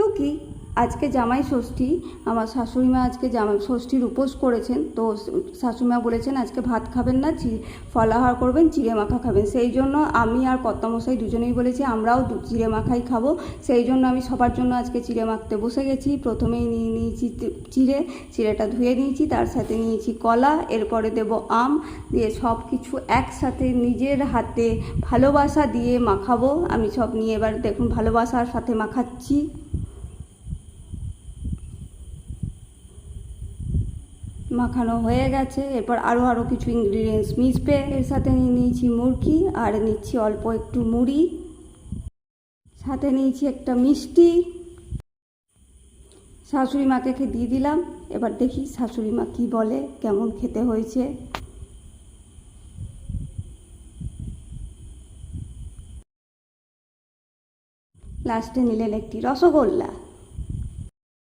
টুকি আজকে জামাই ষষ্ঠী, আমার শাশুড়িমা আজকে জামাই ষষ্ঠীর উপোস করেছেন। তো শাশুড়িমা বলেছেন, আজকে ভাত খাবেন না, চি, ফলাহার করবেন, চিড়ে মাখা খাবেন। সেই জন্য আমি আর কর্তামশাই দুজনেই বলেছি, আমরাও চিড়ে মাখাই খাব। সেই জন্য আমি সবার জন্য আজকে চিড়ে মাখতে বসে গেছি। প্রথমেই নিয়ে নিয়েছি চিড়ে, চিড়েটা ধুয়ে নিয়েছি, তার সাথে নিয়েছি কলা, এরপরে দেব আম, দিয়ে সব কিছু একসাথে নিজের হাতে ভালোবাসা দিয়ে মাখাবো। আমি সব নিয়ে এবার দেখুন, ভালোবাসার সাথে মাখাচ্ছি। মাখানো হয়ে গেছে। এরপর আরও আরও কিছু ইনগ্রিডিয়েন্টস মিশবে। এর সাথে নিয়ে নিয়েছি মুরগি আর নিচ্ছি অল্প একটু মুড়ি। সাথে নিয়েছি একটা মিষ্টি। শাশুড়ি মাকে দিয়ে দিলাম। এবার দেখি শাশুড়ি মা কী বলে, কেমন খেতে হয়েছে। লাস্টে নিলেন একটি রসগোল্লা।